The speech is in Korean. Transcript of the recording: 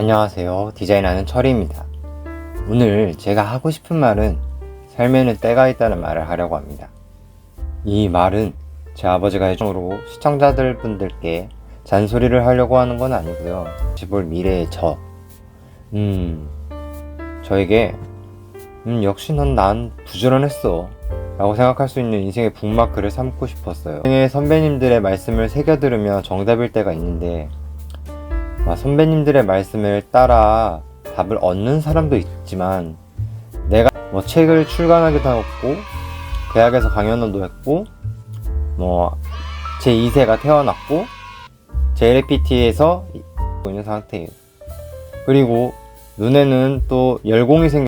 안녕하세요. 디자인하는 철이입니다. 오늘 제가 하고 싶은 말은 삶에는 때가 있다는 말을 하려고 합니다. 이 말은 제 아버지가 해정으로 시청자들 분들께 잔소리를 하려고 하는 건 아니고요. 지볼 미래의 저. 음, 저에게, 음, 역시 넌 난 부지런했어. 라고 생각할 수 있는 인생의 북마크를 삼고 싶었어요. 선배님들의 말씀을 새겨 들으며 정답일 때가 있는데, 아, 선배님들의 말씀을 따라 답을 얻는 사람도 있지만 내가 뭐 책을 출간하기도 했고 대학에서 강연도 했고 뭐 제 2세가 태어났고 JLPT에서 있는 상태예요. 그리고 눈에는 또 열공이 생겨